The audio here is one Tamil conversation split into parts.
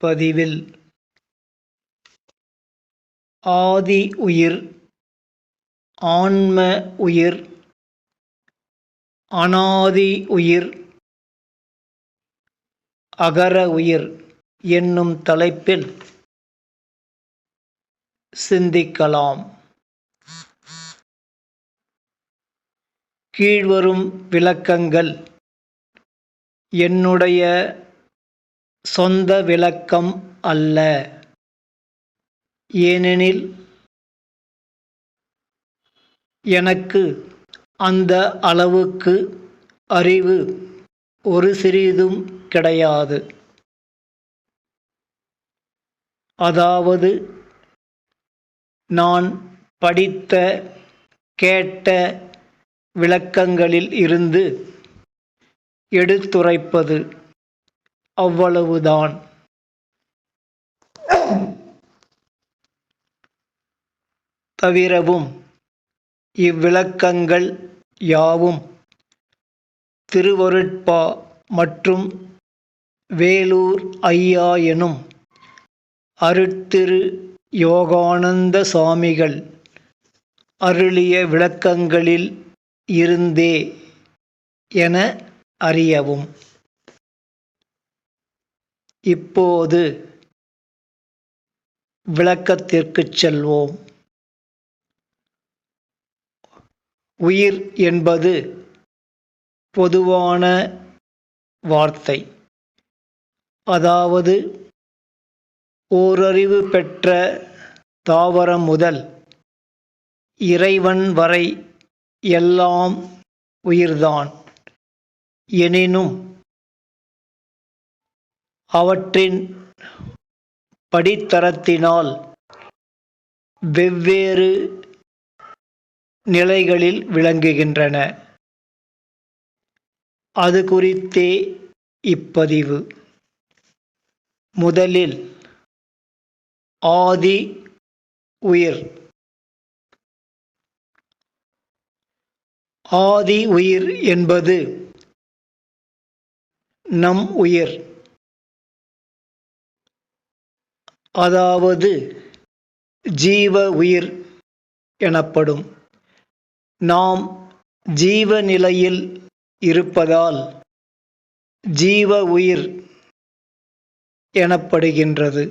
பதிவில் ஆதி உயிர் ஆன்ம உயிர் அனாதி உயிர் அகர உயிர் என்னும் தலைப்பில் சிந்திக்கலாம். கீழ்வரும் விளக்கங்கள் என்னுடைய சொந்த விளக்கம் அல்ல. ஏனெனில் எனக்கு அந்த அளவுக்கு அறிவு ஒரு சிறிதும் கிடையாது. அதாவது நான் படித்த கேட்ட விளக்கங்களில் இருந்து எடுத்துரைப்பது. அவ்வளவுதான். தவிரவும் இவ்விளக்கங்கள் யாவும் திருவருட்பா மற்றும் வேலூர் ஐயா எனும் அருட்திரு யோகானந்த சுவாமிகள் அருளிய விளக்கங்களில் இருந்தே என அறியவும். இப்போது விளக்கத்திற்குச் செல்வோம். உயிர் என்பது பொதுவான வார்த்தை. அதாவது ஓரறிவு பெற்ற தாவரம் முதல் இறைவன் வரை எல்லாம் உயிர்தான். எனினும் அவற்றின் படித்தரத்தினால் வெவ்வேறு நிலைகளில் விளங்குகின்றன. அது குறித்தே இப்பதிவு. முதலில் ஆதி உயிர். ஆதி உயிர் என்பது நம் உயிர். அதாவது ஜீவ உயிர் எனப்படும். நாம் ஜீவ நிலையில் இருப்பதால் ஜீவ உயிர் எனப்படுகின்றது.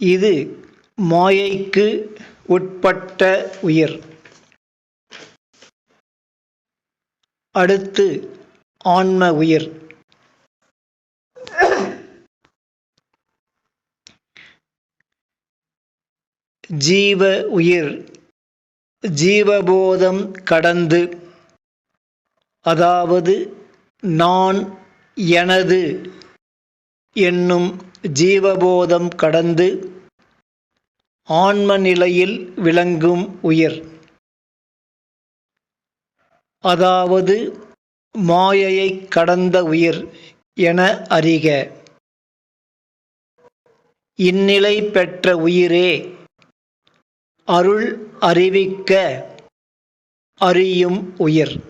இது மாயைக்கு உட்பட்ட உயிர். அடுத்து ஆன்ம உயிர். ஜீவ உயிர் ஜீவபோதம் கடந்து அதாவது நான் எனது என்னும் ஜீவபோதம் கடந்து ஆன்ம நிலையில் விளங்கும் உயிர். அதாவது மாயையை கடந்த உயிர் என அறிக. இந்நிலை பெற்ற உயிரே அருள் அறிவிக்க அறியும் உயிர்.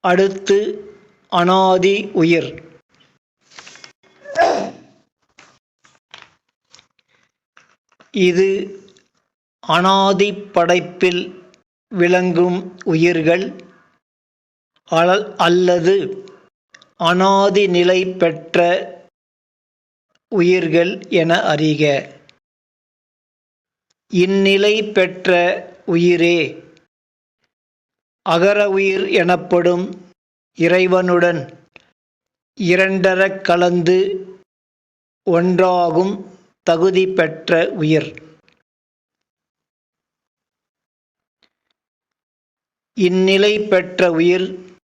அடுத்து அனாதி உயிர். இது அனாதி படைப்பில் விளங்கும் உயிர்கள் அல்லது அனாதி நிலை பெற்ற உயிர்கள் என அறிக. இந்நிலை பெற்ற உயிரே. அகர உயிர் எனப்படும் இறைவனுடன் இரண்டரக் கலந்து ஒன்றாகும் தகுதி பெற்ற உயிர். இந்நிலை பெற்ற உயிர்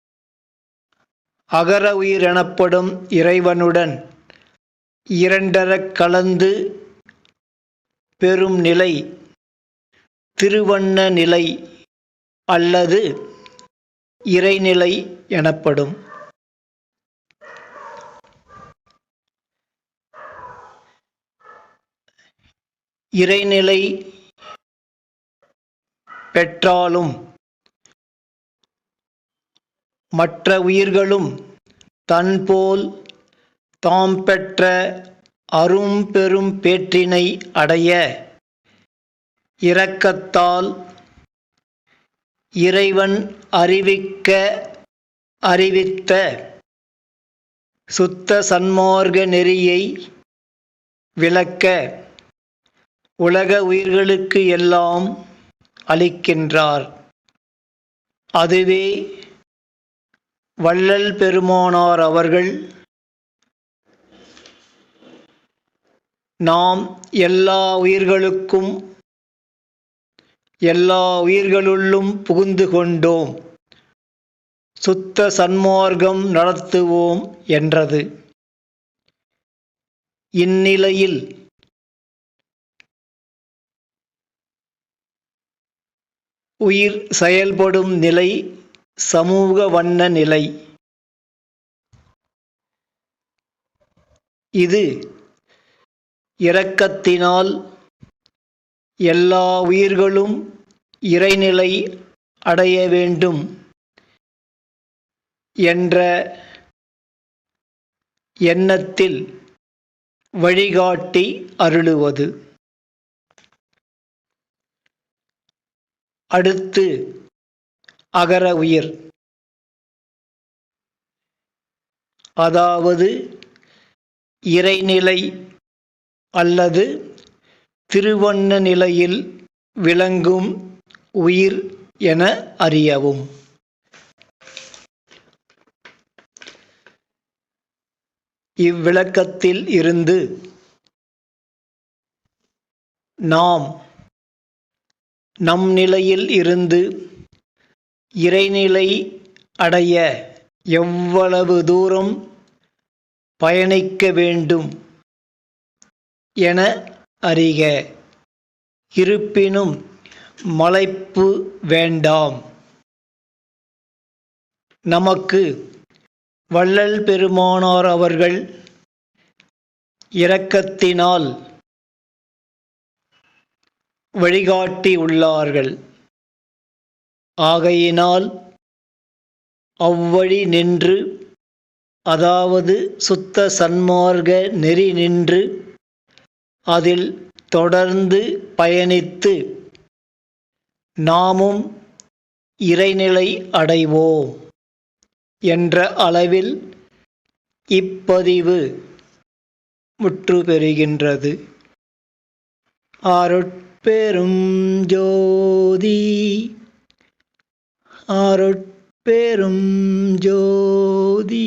அகர உயிர் எனப்படும் இறைவனுடன் இரண்டரக் கலந்து பெறும் நிலை திருவண்ண நிலை அல்லது இறைநிலை எனப்படும். இறைநிலை பெற்றாலும் மற்ற உயிர்களும் தன்போல் தாம் பெற்ற அரும் பெரும் பேற்றினை அடைய இரக்கத்தால் இறைவன் அறிவிக்க அறிவித்த சுத்த சன்மார்க்க நெறியை விளக்க உலக உயிர்களுக்கு எல்லாம் அளிக்கின்றார். அதுவே வள்ளல் பெருமானார் அவர்கள் நாம் எல்லா உயிர்களுக்கும் எல்லா உயிர்களுள்ளும் புகுந்து கொண்டோம். சுத்த சன்மார்க்கம் நடத்துவோம் என்றது. இந்நிலையில் உயிர் செயல்படும் நிலை சமூக வண்ண நிலை. இது இரக்கத்தினால் எல்லா உயிர்களும் இறைநிலை அடைய வேண்டும் என்ற எண்ணத்தில் வழிகாட்டி அருளுவது. அடுத்து அகர உயிர். அதாவது இறைநிலை அல்லது திருவண்ண நிலையில் விளங்கும் உயிர் என அறியவும். இவ்விளக்கத்தில் இருந்து நாம் நம் நிலையில் இருந்து இறைநிலை அடைய எவ்வளவு தூரம் பயணிக்க வேண்டும் என அறிக. இருப்பினும் மலைப்பு வேண்டாம். நமக்கு வள்ளல் பெருமானார் அவர்கள் இரக்கத்தினால் வழிகாட்டி உள்ளார்கள். ஆகையினால் அவ்வழி நின்று அதாவது சுத்த சன்மார்க்க நெறி நின்று அதில் தொடர்ந்து பயணித்து நாமும் இறைநிலை அடைவோம் என்ற அளவில் இப்பதிவு முற்று பெறுகின்றது அருட்பெரும் ஜோதி அருட்பெரும் ஜோதி